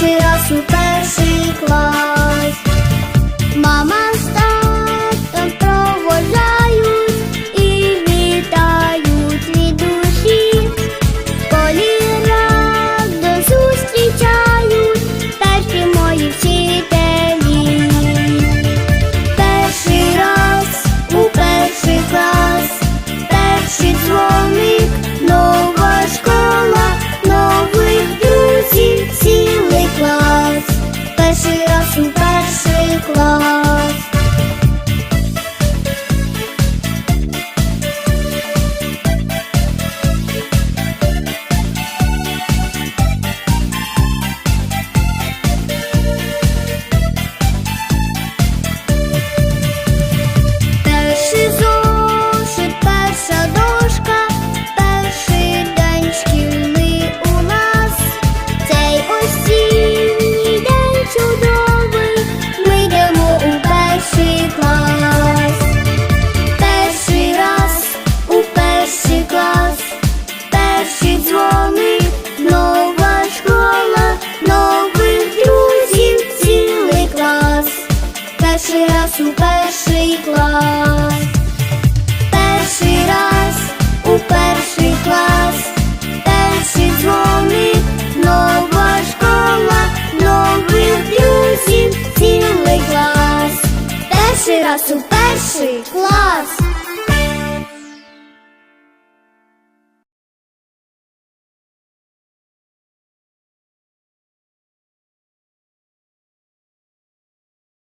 será super Перший раз у перший клас.